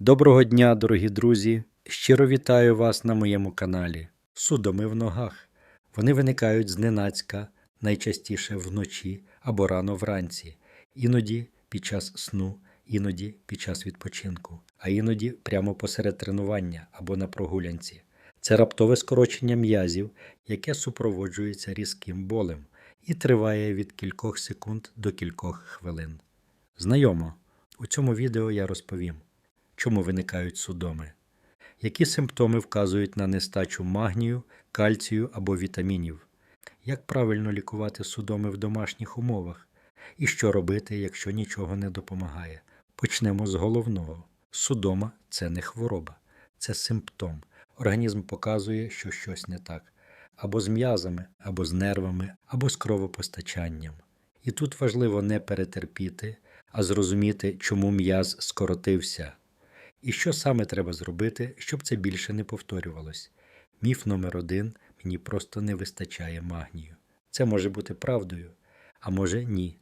Доброго дня, дорогі друзі! Щиро вітаю вас на моєму каналі. Судоми в ногах. Вони виникають зненацька, найчастіше вночі або рано вранці, іноді під час сну, іноді під час відпочинку, а іноді прямо посеред тренування або на прогулянці. Це раптове скорочення м'язів, яке супроводжується різким болем і триває від кількох секунд до кількох хвилин. Знайомо, у цьому відео я розповім, чому виникають судоми, які симптоми вказують на нестачу магнію, кальцію або вітамінів, як правильно лікувати судоми в домашніх умовах, і що робити, якщо нічого не допомагає. Почнемо з головного: судома це не хвороба, це симптом. Організм показує, що щось не так, або з м'язами, або з нервами, або з кровопостачанням. І тут важливо не перетерпіти, а зрозуміти, чому м'яз скоротився. І що саме треба зробити, щоб це більше не повторювалось. Міф номер один мені просто не вистачає магнію. Це може бути правдою, а може ні.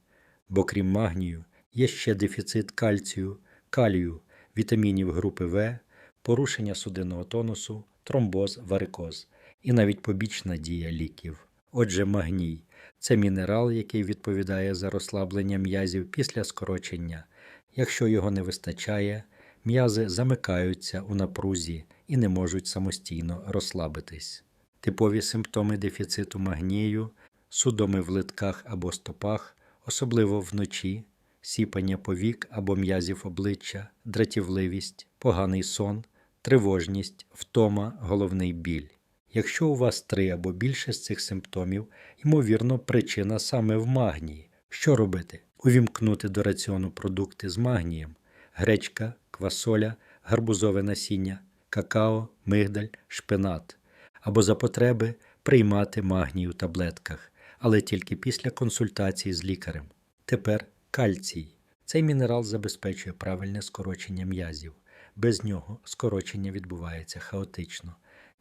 Бо крім магнію, є ще дефіцит кальцію, калію, вітамінів групи В, порушення судинного тонусу, тромбоз, варикоз і навіть побічна дія ліків. Отже, магній це мінерал, який відповідає за розслаблення м'язів після скорочення. Якщо його не вистачає, м'язи замикаються у напрузі і не можуть самостійно розслабитись. Типові симптоми дефіциту магнію, судоми в литках або стопах, особливо вночі, сіпання повік або м'язів обличчя, дратівливість, поганий сон, тривожність, втома, головний біль. Якщо у вас три або більше з цих симптомів, ймовірно, причина саме в магнії. Що робити? Увімкнути до раціону продукти з магнієм: гречка, квасоля, гарбузове насіння, какао, мигдаль, шпинат. Або за потреби приймати магній у таблетках, але тільки після консультації з лікарем. Тепер кальцій. Цей мінерал забезпечує правильне скорочення м'язів. Без нього скорочення відбувається хаотично.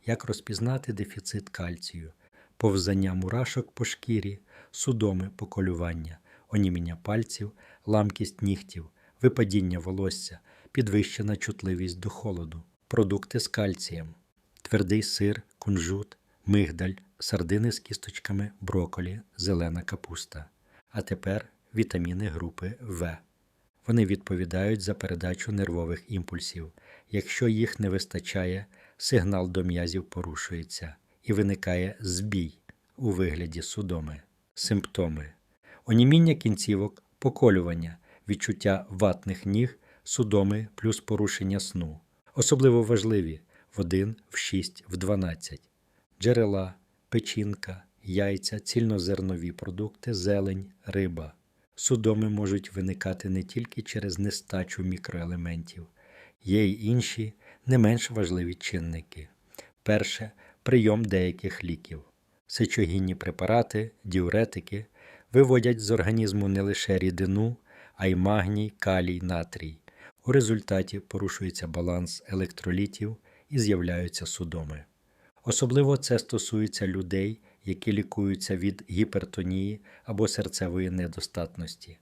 Як розпізнати дефіцит кальцію, повзання мурашок по шкірі, судоми поколювання, оніміння пальців, ламкість нігтів, випадіння волосся, підвищена чутливість до холоду, продукти з кальцієм, твердий сир, кунжут, мигдаль, сардини з кісточками, броколі, зелена капуста. А тепер вітаміни групи В. Вони відповідають за передачу нервових імпульсів. Якщо їх не вистачає, сигнал до м'язів порушується і виникає збій у вигляді судоми, симптоми, оніміння кінцівок, поколювання, відчуття ватних ніг, судоми плюс порушення сну. Особливо важливі в 1, в 6, в 12. Джерела, печінка, яйця, цільнозернові продукти, зелень, риба. Судоми можуть виникати не тільки через нестачу мікроелементів, є й інші не менш важливі чинники. Перше прийом деяких ліків. Сечогінні препарати, діуретики виводять з організму не лише рідину, а й магній, калій, натрій. У результаті порушується баланс електролітів і з'являються судоми. Особливо це стосується людей, які лікуються від гіпертонії або серцевої недостатності.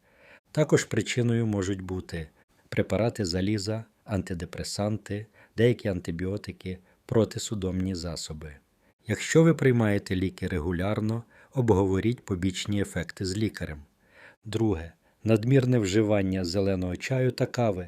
Також причиною можуть бути препарати заліза, антидепресанти, деякі антибіотики, протисудомні засоби. Якщо ви приймаєте ліки регулярно, обговоріть побічні ефекти з лікарем. Друге. Надмірне вживання зеленого чаю та кави.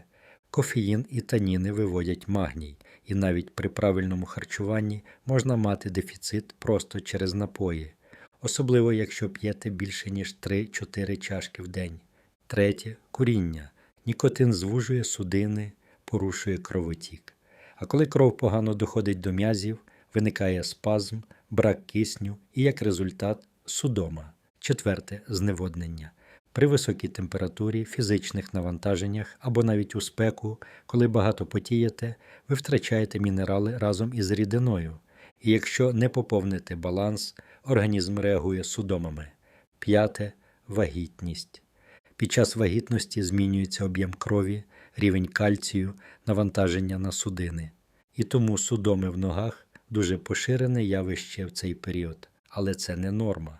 Кофеїн і таніни виводять магній, і навіть при правильному харчуванні можна мати дефіцит просто через напої, особливо якщо п'єте більше ніж 3-4 чашки в день. Третє куріння. Нікотин звужує судини, порушує кровотік. А коли кров погано доходить до м'язів, виникає спазм, брак кисню і як результат судома. Четверте зневоднення. При високій температурі, фізичних навантаженнях або навіть у спеку, коли багато потієте, ви втрачаєте мінерали разом із рідиною. І якщо не поповните баланс, організм реагує судомами. П'яте вагітність. Під час вагітності змінюється об'єм крові, рівень кальцію, навантаження на судини. І тому судоми в ногах дуже поширене явище в цей період, але це не норма.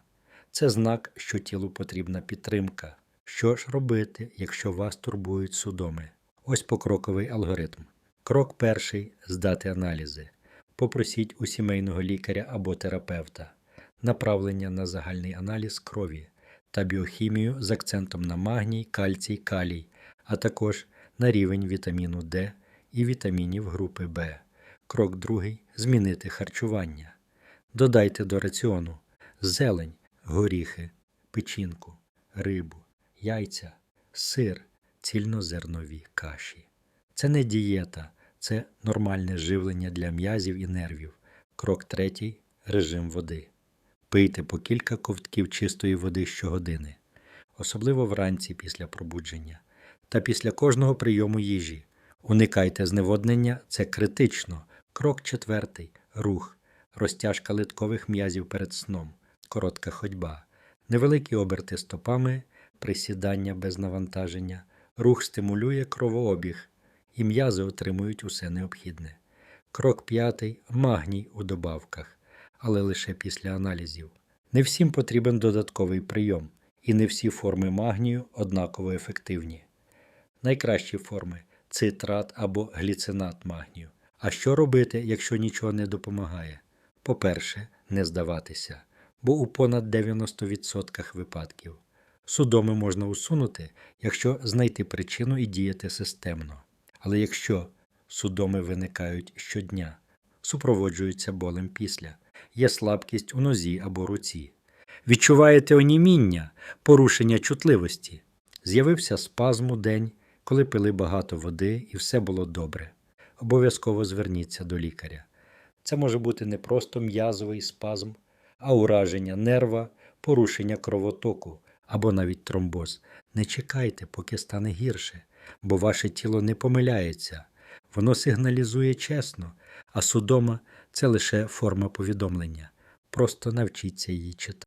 Це знак, що тілу потрібна підтримка. Що ж робити, якщо вас турбують судоми? Ось покроковий алгоритм. Крок перший здати аналізи. Попросіть у сімейного лікаря або терапевта направлення на загальний аналіз крові та біохімію з акцентом на магній, кальцій, калій, а також на рівень вітаміну Д і вітамінів групи В. Крок другий змінити харчування. Додайте до раціону зелень, горіхи, печінку, рибу, яйця, сир, цільнозернові каші. Це не дієта, це нормальне живлення для м'язів і нервів. Крок третій режим води. Пийте по кілька ковтків чистої води щогодини, особливо вранці після пробудження та після кожного прийому їжі. Уникайте зневоднення, це критично. Крок четвертий рух, розтяжка литкових м'язів перед сном, коротка ходьба, невеликі оберти стопами, присідання без навантаження. Рух стимулює кровообіг, і м'язи отримують усе необхідне. Крок п'ятий магній у добавках, але лише після аналізів. Не всім потрібен додатковий прийом, і не всі форми магнію однаково ефективні. Найкращі форми цитрат або гліцинат магнію. А що робити, якщо нічого не допомагає? По-перше, не здаватися, бо у понад 90% випадків судоми можна усунути, якщо знайти причину і діяти системно. Але якщо судоми виникають щодня, супроводжуються болем після, є слабкість у нозі або руці, відчуваєте оніміння, порушення чутливості, з'явився спазм у день, коли пили багато води і все було добре. Обов'язково зверніться до лікаря. Це може бути не просто м'язовий спазм, а ураження нерва, порушення кровотоку або навіть тромбоз. Не чекайте, поки стане гірше, бо ваше тіло не помиляється, воно сигналізує чесно, а судома це лише форма повідомлення. Просто навчіться її читати.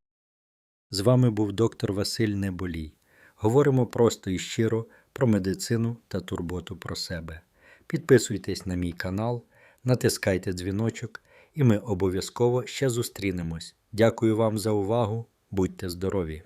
З вами був доктор Василь Неболій. Говоримо просто і щиро про медицину та турботу про себе. Підписуйтесь на мій канал, натискайте дзвіночок, і ми обов'язково ще зустрінемось. Дякую вам за увагу. Будьте здорові!